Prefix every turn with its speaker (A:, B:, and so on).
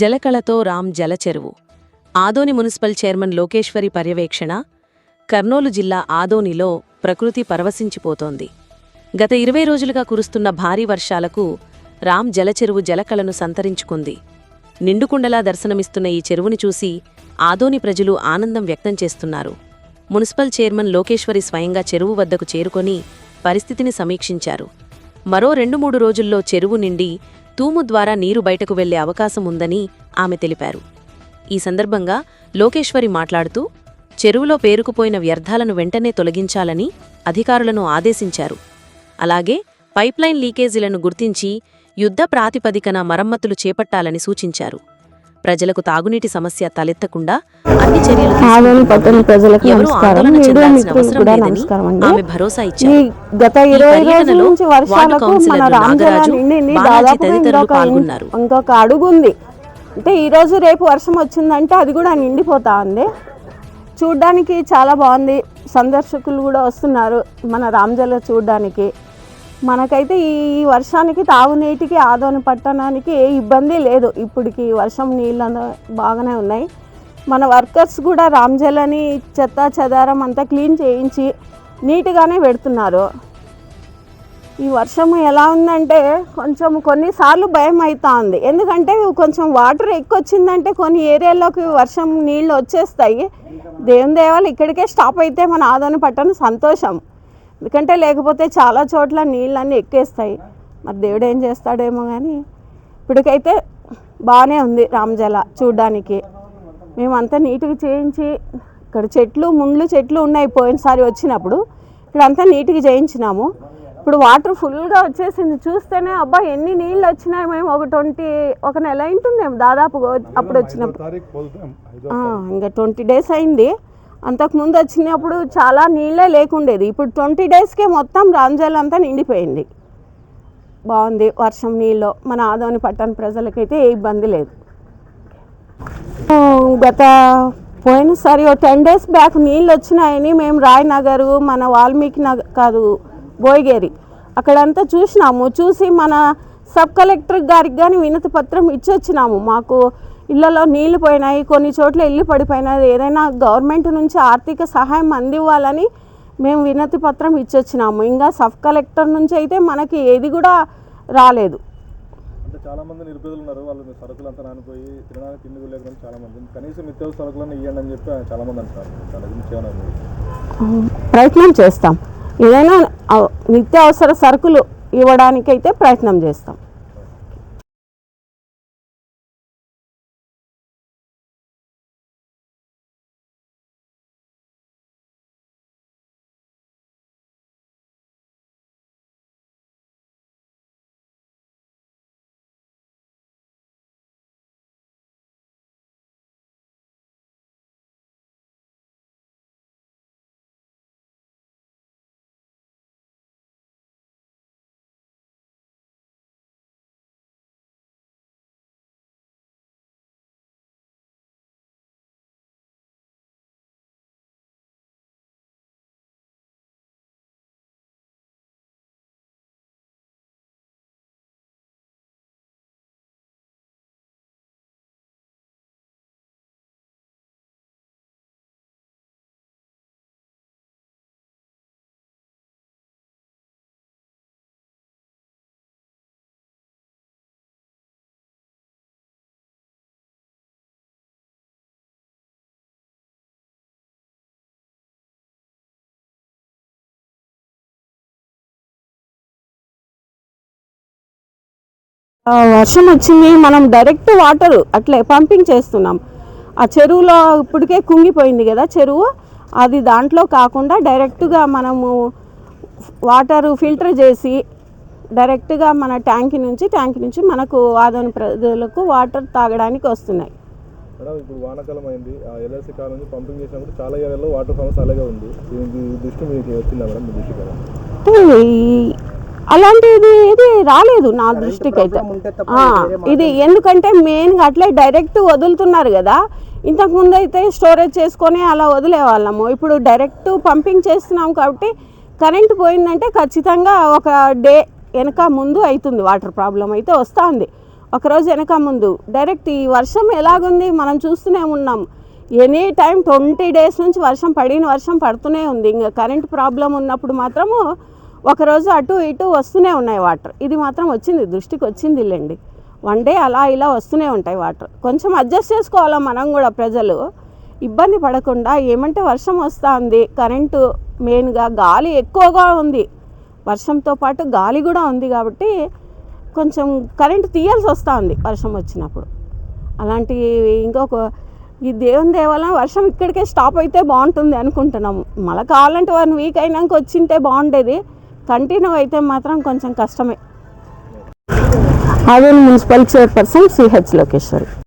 A: జలకళతో రామ్ జలచెరువు Adoni municipal chairman Lokeshwari పర్యవేక్షణ కర్నూలు జిల్లా ఆదోనిలో ప్రకృతి పరవశించిపోతోంది. గత ఇరవై రోజులుగా కురుస్తున్న భారీ వర్షాలకు రామ్ జలచెరువు జలకళను సంతరించుకుంది. నిండుకుండలా దర్శనమిస్తున్న ఈ చెరువుని చూసి ఆదోని ప్రజలు ఆనందం వ్యక్తం చేస్తున్నారు. మున్సిపల్ చైర్మన్ లోకేశ్వరి స్వయంగా చెరువు వద్దకు చేరుకొని పరిస్థితిని సమీక్షించారు. మరో రెండు మూడు రోజుల్లో చెరువు నిండి తూము ద్వారా నీరు బయటకు వెళ్ళే అవకాశం ఉందని ఆమె తెలిపారు. ఈ సందర్భంగా లోకేశ్వరి మాట్లాడుతూ చెరువులో పేరుకుపోయిన వ్యర్థాలను వెంటనే తొలగించాలని అధికారులను ఆదేశించారు. అలాగే పైప్లైన్ లీకేజీలను గుర్తించి యుద్ధ ప్రాతిపదికన మరమ్మతులు చేపట్టాలని సూచించారు. ప్రజలకు తాగునీటి సమస్య తలెత్తకుండా అన్ని చర్యలు
B: ప్రజలకు
A: ఎవరూ
B: నమస్కారం.
A: ఆందోళన
B: మీడియా
A: చెందాల్సిన
B: మిత్రులకు
A: అవసరం
B: కూడా
A: లేదని
B: నమస్కారం అండి.
A: ఆమె భరోసా
B: ఈ
A: ఇచ్చారు
B: గత ఇరవై రోజుల నుంచి వర్షాలకు మన
A: నాగరాజు, బాలాజీ తదితరులు
B: ఇంకొక
A: పాల్గొన్నారు.
B: ఇంకొక అడుగు ఉంది అంటే ఈ రోజు రేపు వర్షం వచ్చిందంటే అది కూడా నిండిపోతా ఉంది. చూడ్డానికి చాలా బాగుంది. సందర్శకులు కూడా వస్తున్నారు మన రామజల చూడ్డానికి. మనకైతే ఈ వర్షానికి తాగునీటికి ఆదోని పట్టణానికి ఏ ఇబ్బంది లేదు. ఇప్పటికి వర్షం నీళ్ళు బాగానే ఉన్నాయి. మన వర్కర్స్ కూడా రామ్జలని చెత్త చెదారం అంతా క్లీన్ చేయించి నీట్గానే పెడుతున్నారు. ఈ వర్షం ఎలా ఉందంటే కొంచెం కొన్నిసార్లు భయం అవుతా ఉంది ఎందుకంటే కొంచెం వాటర్ ఎక్కువ వచ్చిందంటే కొన్ని ఏరియాల్లోకి వర్షం నీళ్ళు వచ్చేస్తాయి. దేవుని దేవాలు ఇక్కడికే స్టాప్ అయితే మన ఆదోని పట్టణం సంతోషం. ఎందుకంటే లేకపోతే చాలా చోట్ల నీళ్ళన్నీ ఎక్కేస్తాయి. మరి దేవుడు ఏం చేస్తాడేమో కానీ ఇప్పటికైతే బాగానే ఉంది రామజల చూడ్డానికి. మేమంతా నీట్గా చేయించి ఇక్కడ చెట్లు ముండ్లు చెట్లు ఉన్నాయి పోయినసారి వచ్చినప్పుడు. ఇక్కడంతా నీట్గా చేయించినాము. ఇప్పుడు వాటర్ ఫుల్గా వచ్చేసింది. చూస్తేనే అబ్బా ఎన్ని నీళ్ళు వచ్చినాయి మేము ఒక ట్వంటీ ఒక నెల అయింటుందేమో దాదాపుగా అప్పుడు వచ్చినప్పుడు. ఇంకా ట్వంటీ డేస్ అయింది. అంతకుముందు వచ్చినప్పుడు చాలా నీళ్ళే లేకుండేది. ఇప్పుడు ట్వంటీ డేస్కే మొత్తం రాంజల్ అంతా నిండిపోయింది. బాగుంది వర్షం నీళ్ళు. మన ఆదోని పట్టణ ప్రజలకైతే ఏ ఇబ్బంది లేదు. గత పోయినసారి ఓ టెన్ డేస్ బ్యాక్ నీళ్ళు వచ్చినాయని మేము రాయనగర్ మన వాల్మీకి నగర్ కాదు బోయగేరి. అక్కడంతా చూసినాము. చూసి మన సబ్ కలెక్టర్ గారికి కానీ వినతి పత్రం ఇచ్చొచ్చినాము. మాకు ఇళ్ళలో నీళ్ళు పోయినాయి కొన్ని చోట్ల ఇల్లు పడిపోయినాయి. ఏదైనా గవర్నమెంట్ నుంచి ఆర్థిక సహాయం అందివ్వాలని మేము వినతి పత్రం ఇచ్చొచ్చినాము. ఇంకా సబ్ కలెక్టర్ నుంచి అయితే మనకి ఏది కూడా రాలేదు.
C: అంటే చాలా మంది నిరుపేదలు ఉన్నారు. వాళ్ళు సరుకులు అంతా నానిపోయి తినడానికి తిండి కూడా లేకుండా చాలా మంది కనీసం నిత్యావసర సరుకులను ఇవ్వండి అని చెప్పి చాలా మంది అంటారు దాని గురించి ఏమన్నా మీరు?
B: ప్రయత్నం చేస్తాం. ఏదైనా నిత్యావసర సరుకులు ఇవ్వడానికైతే ప్రయత్నం చేస్తాం. వర్షం వచ్చింది మనం డైరెక్ట్ వాటర్ అట్లే పంపింగ్ చేస్తున్నాం. ఆ చెరువులో ఇప్పటికే కుంగిపోయింది కదా చెరువు అది దాంట్లో కాకుండా డైరెక్ట్గా మనము వాటర్ ఫిల్టర్ చేసి డైరెక్ట్గా మన ట్యాంక్ నుంచి ట్యాంక్ నుంచి మనకు ఆదోని ప్రజలకు వాటర్ తాగడానికి వస్తున్నాయి.
C: మేడం ఇప్పుడు వానాకాలం అయింది. ఆ ఎల్ఐసి కాలం నుంచి పంపింగ్ చేసినప్పుడు చాలా ఏరియాలో వాటర్ సమస్య అలాగే ఉంది. దీనికి ఈ దృష్టి మీకు వచ్చిందా మేడం మీ దృష్టికి? కదా
B: అంటే ఈ- అలాంటిది ఇది రాలేదు నా దృష్టికి అయితే ఇది ఎందుకంటే మెయిన్గా అట్లే డైరెక్ట్ వదులుతున్నారు కదా. ఇంతకు ముందు అయితే స్టోరేజ్ చేసుకొని అలా వదిలేవాళ్ళము. ఇప్పుడు డైరెక్ట్ పంపింగ్ చేస్తున్నాం కాబట్టి కరెంట్ పోయిందంటే ఖచ్చితంగా ఒక డే వెనక ముందు అవుతుంది వాటర్ ప్రాబ్లం అయితే వస్తుంది. ఒకరోజు వెనక ముందు. డైరెక్ట్ ఈ వర్షం ఎలాగుంది మనం చూస్తూనే ఉన్నాం. ఎనీ టైం ట్వంటీ డేస్ నుంచి వర్షం పడిన వర్షం పడుతూనే ఉంది. ఇంకా కరెంట్ ప్రాబ్లం ఉన్నప్పుడు మాత్రము ఒకరోజు అటు ఇటు వస్తూనే ఉన్నాయి వాటర్. ఇది మాత్రం వచ్చింది దృష్టికి వచ్చింది లేండి. వన్ డే అలా ఇలా వస్తూనే ఉంటాయి వాటర్. కొంచెం అడ్జస్ట్ చేసుకోవాలా మనం కూడా ప్రజలు? ఇబ్బంది పడకుండా ఏమంటే వర్షం వస్తుంది కరెంటు మెయిన్గా గాలి ఎక్కువగా ఉంది. వర్షంతో పాటు గాలి కూడా ఉంది కాబట్టి కొంచెం కరెంటు తీయాల్సి వస్తుంది వర్షం వచ్చినప్పుడు. అలాంటి ఇంకొక ఈ దేవుని దేవాలయం వర్షం ఇక్కడికే స్టాప్ అయితే బాగుంటుంది అనుకుంటున్నాము. మళ్ళీ కావాలంటే వన్ వీక్ అయినాక వచ్చింటే బాగుండేది. కంటిన్యూ అయితే మాత్రం కొంచెం కష్టమే. అదే మున్సిపల్ చైర్పర్సన్ సిహెచ్ లోకేశ్వరి.